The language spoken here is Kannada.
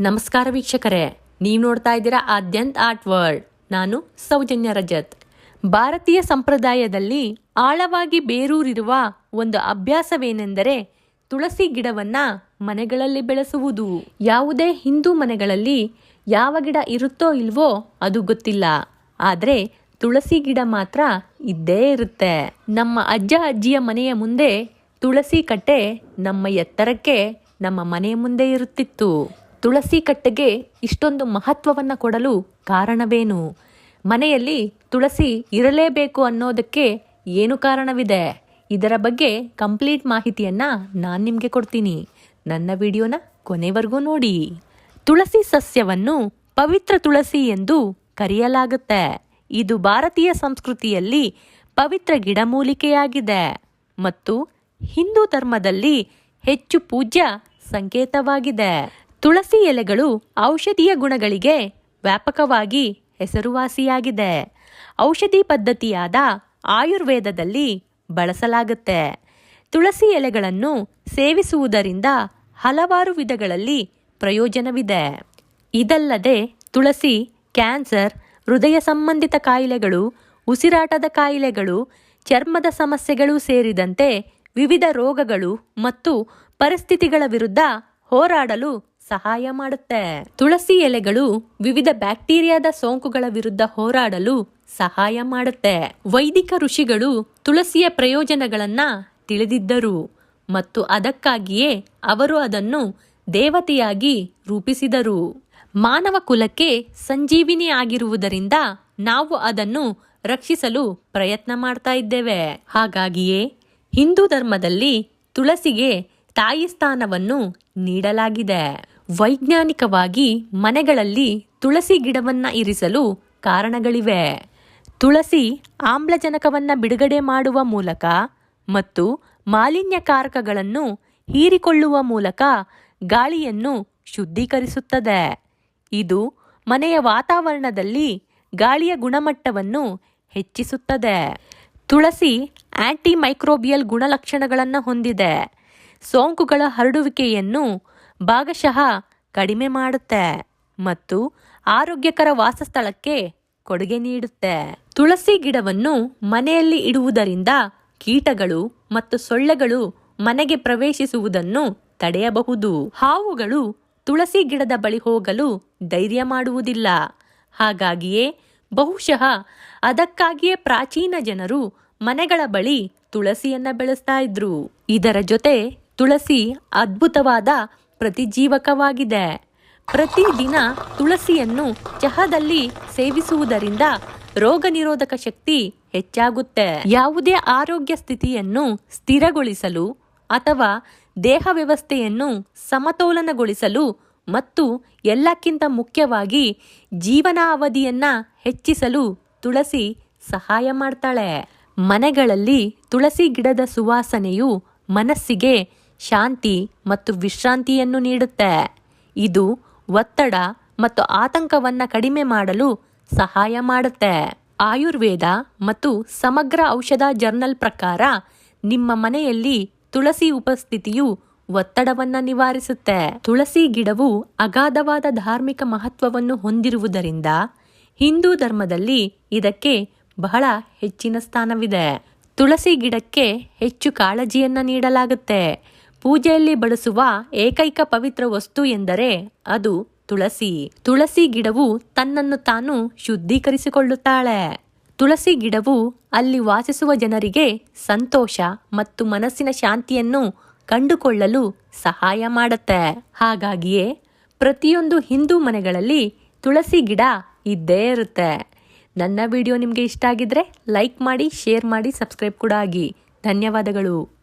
ನಮಸ್ಕಾರ ವೀಕ್ಷಕರೇ, ನೀವು ನೋಡ್ತಾ ಇದ್ದೀರಾ ಆದ್ಯಂತ ಆರ್ಟ್ ವರ್ಲ್ಡ್. ನಾನು ಸೌಜನ್ಯ ರಜತ್. ಭಾರತೀಯ ಸಂಪ್ರದಾಯದಲ್ಲಿ ಆಳವಾಗಿ ಬೇರೂರಿರುವ ಒಂದು ಅಭ್ಯಾಸವೇನೆಂದರೆ ತುಳಸಿ ಗಿಡವನ್ನ ಮನೆಗಳಲ್ಲಿ ಬೆಳೆಸುವುದು. ಯಾವುದೇ ಹಿಂದೂ ಮನೆಗಳಲ್ಲಿ ಯಾವ ಗಿಡ ಇರುತ್ತೋ ಇಲ್ವೋ ಅದು ಗೊತ್ತಿಲ್ಲ. ಆದರೆ ತುಳಸಿ ಗಿಡ ಮಾತ್ರ ಇದ್ದೇ ಇರುತ್ತೆ. ನಮ್ಮ ಅಜ್ಜ ಅಜ್ಜಿಯ ಮನೆಯ ಮುಂದೆ ತುಳಸಿ ಕಟ್ಟೆ ನಮ್ಮ ಎತ್ತರಕ್ಕೆ ನಮ್ಮ ಮನೆಯ ಮುಂದೆ ಇರುತ್ತಿತ್ತು. ತುಳಸಿ ಕಟ್ಟೆಗೆ ಇಷ್ಟೊಂದು ಮಹತ್ವವನ್ನ ಕೊಡಲು ಕಾರಣವೇನು? ಮನೆಯಲ್ಲಿ ತುಳಸಿ ಇರಲೇಬೇಕು ಅನ್ನೋದಕ್ಕೆ ಏನು ಕಾರಣವಿದೆ? ಇದರ ಬಗ್ಗೆ ಕಂಪ್ಲೀಟ್ ಮಾಹಿತಿಯನ್ನ ನಾನು ನಿಮಗೆ ಕೊಡ್ತೀನಿ. ನನ್ನ ವಿಡಿಯೋನ ಕೊನೆವರೆಗೂ ನೋಡಿ. ತುಳಸಿ ಸಸ್ಯವನ್ನು ಪವಿತ್ರ ತುಳಸಿ ಎಂದು ಕರೆಯಲಾಗುತ್ತೆ. ಇದು ಭಾರತೀಯ ಸಂಸ್ಕೃತಿಯಲ್ಲಿ ಪವಿತ್ರ ಗಿಡಮೂಲಿಕೆಯಾಗಿದೆ. ಮತ್ತು ಹಿಂದೂ ಧರ್ಮದಲ್ಲಿ ಹೆಚ್ಚು ಪೂಜ್ಯ ಸಂಕೇತವಾಗಿದೆ. ತುಳಸಿ ಎಲೆಗಳು ಔಷಧೀಯ ಗುಣಗಳಿಗೆ ವ್ಯಾಪಕವಾಗಿ ಹೆಸರುವಾಸಿಯಾಗಿದೆ. ಔಷಧಿ ಪದ್ಧತಿಯಾದ ಆಯುರ್ವೇದದಲ್ಲಿ ಬಳಸಲಾಗುತ್ತೆ. ತುಳಸಿ ಎಲೆಗಳನ್ನು ಸೇವಿಸುವುದರಿಂದ ಹಲವಾರು ವಿಧಗಳಲ್ಲಿ ಪ್ರಯೋಜನವಿದೆ. ಇದಲ್ಲದೆ ತುಳಸಿ, ಕ್ಯಾನ್ಸರ್, ಹೃದಯ ಸಂಬಂಧಿತ ಕಾಯಿಲೆಗಳು, ಉಸಿರಾಟದ ಕಾಯಿಲೆಗಳು, ಚರ್ಮದ ಸಮಸ್ಯೆಗಳು ಸೇರಿದಂತೆ ವಿವಿಧ ರೋಗಗಳು ಮತ್ತು ಪರಿಸ್ಥಿತಿಗಳ ವಿರುದ್ಧ ಹೋರಾಡಲು ಸಹಾಯ ಮಾಡುತ್ತೆ. ತುಳಸಿ ಎಲೆಗಳು ವಿವಿಧ ಬ್ಯಾಕ್ಟೀರಿಯಾದ ಸೋಂಕುಗಳ ವಿರುದ್ಧ ಹೋರಾಡಲು ಸಹಾಯ ಮಾಡುತ್ತೆ. ವೈದಿಕ ಋಷಿಗಳು ತುಳಸಿಯ ಪ್ರಯೋಜನಗಳನ್ನ ತಿಳಿದಿದ್ದರು ಮತ್ತು ಅದಕ್ಕಾಗಿಯೇ ಅವರು ಅದನ್ನು ದೇವತೆಯಾಗಿ ರೂಪಿಸಿದರು. ಮಾನವ ಕುಲಕ್ಕೆ ಸಂಜೀವಿನಿ ಆಗಿರುವುದರಿಂದ ನಾವು ಅದನ್ನು ರಕ್ಷಿಸಲು ಪ್ರಯತ್ನ ಮಾಡ್ತಾ ಇದ್ದೇವೆ. ಹಾಗಾಗಿಯೇ ಹಿಂದೂ ಧರ್ಮದಲ್ಲಿ ತುಳಸಿಗೆ ತಾಯಿ ಸ್ಥಾನವನ್ನು ನೀಡಲಾಗಿದೆ. ವೈಜ್ಞಾನಿಕವಾಗಿ ಮನೆಗಳಲ್ಲಿ ತುಳಸಿ ಗಿಡವನ್ನು ಇರಿಸಲು ಕಾರಣಗಳಿವೆ. ತುಳಸಿ ಆಮ್ಲಜನಕವನ್ನು ಬಿಡುಗಡೆ ಮಾಡುವ ಮೂಲಕ ಮತ್ತು ಮಾಲಿನ್ಯಕಾರಕಗಳನ್ನು ಹೀರಿಕೊಳ್ಳುವ ಮೂಲಕ ಗಾಳಿಯನ್ನು ಶುದ್ಧೀಕರಿಸುತ್ತದೆ. ಇದು ಮನೆಯ ವಾತಾವರಣದಲ್ಲಿ ಗಾಳಿಯ ಗುಣಮಟ್ಟವನ್ನು ಹೆಚ್ಚಿಸುತ್ತದೆ. ತುಳಸಿ ಆಂಟಿ ಮೈಕ್ರೋಬಿಯಲ್ ಗುಣಲಕ್ಷಣಗಳನ್ನು ಹೊಂದಿದೆ. ಸೋಂಕುಗಳ ಹರಡುವಿಕೆಯನ್ನು ಭಾಗಶಃ ಕಡಿಮೆ ಮಾಡುತ್ತೆ ಮತ್ತು ಆರೋಗ್ಯಕರ ವಾಸಸ್ಥಳಕ್ಕೆ ಕೊಡುಗೆ ನೀಡುತ್ತೆ. ತುಳಸಿ ಗಿಡವನ್ನು ಮನೆಯಲ್ಲಿ ಇಡುವುದರಿಂದ ಕೀಟಗಳು ಮತ್ತು ಸೊಳ್ಳೆಗಳು ಮನೆಗೆ ಪ್ರವೇಶಿಸುವುದನ್ನು ತಡೆಯಬಹುದು. ಹಾವುಗಳು ತುಳಸಿ ಗಿಡದ ಬಳಿ ಹೋಗಲು ಧೈರ್ಯ ಮಾಡುವುದಿಲ್ಲ. ಹಾಗಾಗಿಯೇ ಬಹುಶಃ ಅದಕ್ಕಾಗಿಯೇ ಪ್ರಾಚೀನ ಜನರು ಮನೆಗಳ ಬಳಿ ತುಳಸಿಯನ್ನ ಬೆಳೆಸ್ತಾ ಇದ್ರು. ಇದರ ಜೊತೆ ತುಳಸಿ ಅದ್ಭುತವಾದ ಪ್ರತಿಜೀವಕವಾಗಿದೆ. ಪ್ರತಿದಿನ ತುಳಸಿಯನ್ನು ಚಹದಲ್ಲಿ ಸೇವಿಸುವುದರಿಂದ ರೋಗ ನಿರೋಧಕ ಶಕ್ತಿ ಹೆಚ್ಚಾಗುತ್ತೆ. ಯಾವುದೇ ಆರೋಗ್ಯ ಸ್ಥಿತಿಯನ್ನು ಸ್ಥಿರಗೊಳಿಸಲು ಅಥವಾ ದೇಹ ವ್ಯವಸ್ಥೆಯನ್ನು ಸಮತೋಲನಗೊಳಿಸಲು ಮತ್ತು ಎಲ್ಲಕ್ಕಿಂತ ಮುಖ್ಯವಾಗಿ ಜೀವನಾವಧಿಯನ್ನ ಹೆಚ್ಚಿಸಲು ತುಳಸಿ ಸಹಾಯ ಮಾಡ್ತಾಳೆ. ಮನೆಗಳಲ್ಲಿ ತುಳಸಿ ಗಿಡದ ಸುವಾಸನೆಯು ಮನಸ್ಸಿಗೆ ಶಾಂತಿ ಮತ್ತು ವಿಶ್ರಾಂತಿಯನ್ನು ನೀಡುತ್ತೆ. ಇದು ಒತ್ತಡ ಮತ್ತು ಆತಂಕವನ್ನು ಕಡಿಮೆ ಮಾಡಲು ಸಹಾಯ ಮಾಡುತ್ತೆ. ಆಯುರ್ವೇದ ಮತ್ತು ಸಮಗ್ರ ಔಷಧ ಜರ್ನಲ್ ಪ್ರಕಾರ ನಿಮ್ಮ ಮನೆಯಲ್ಲಿ ತುಳಸಿ ಉಪಸ್ಥಿತಿಯು ಒತ್ತಡವನ್ನು ನಿವಾರಿಸುತ್ತೆ. ತುಳಸಿ ಗಿಡವು ಅಗಾಧವಾದ ಧಾರ್ಮಿಕ ಮಹತ್ವವನ್ನು ಹೊಂದಿರುವುದರಿಂದ ಹಿಂದೂ ಧರ್ಮದಲ್ಲಿ ಇದಕ್ಕೆ ಬಹಳ ಹೆಚ್ಚಿನ ಸ್ಥಾನವಿದೆ. ತುಳಸಿ ಗಿಡಕ್ಕೆ ಹೆಚ್ಚು ಕಾಳಜಿಯನ್ನು ನೀಡಲಾಗುತ್ತೆ. ಪೂಜೆಯಲ್ಲಿ ಬಳಸುವ ಏಕೈಕ ಪವಿತ್ರ ವಸ್ತು ಎಂದರೆ ಅದು ತುಳಸಿ. ತುಳಸಿ ಗಿಡವು ತನ್ನನ್ನು ತಾನು ಶುದ್ಧೀಕರಿಸಿಕೊಳ್ಳುತ್ತಾಳೆ. ತುಳಸಿ ಗಿಡವು ಅಲ್ಲಿ ವಾಸಿಸುವ ಜನರಿಗೆ ಸಂತೋಷ ಮತ್ತು ಮನಸ್ಸಿನ ಶಾಂತಿಯನ್ನು ಕಂಡುಕೊಳ್ಳಲು ಸಹಾಯ ಮಾಡುತ್ತೆ. ಹಾಗಾಗಿಯೇ ಪ್ರತಿಯೊಂದು ಹಿಂದೂ ಮನೆಗಳಲ್ಲಿ ತುಳಸಿ ಗಿಡ ಇದ್ದೇ ಇರುತ್ತೆ. ನನ್ನ ವಿಡಿಯೋ ನಿಮಗೆ ಇಷ್ಟ ಆಗಿದ್ರೆ ಲೈಕ್ ಮಾಡಿ, ಶೇರ್ ಮಾಡಿ, ಸಬ್ಸ್ಕ್ರೈಬ್ ಕೂಡ ಆಗಿ. ಧನ್ಯವಾದಗಳು.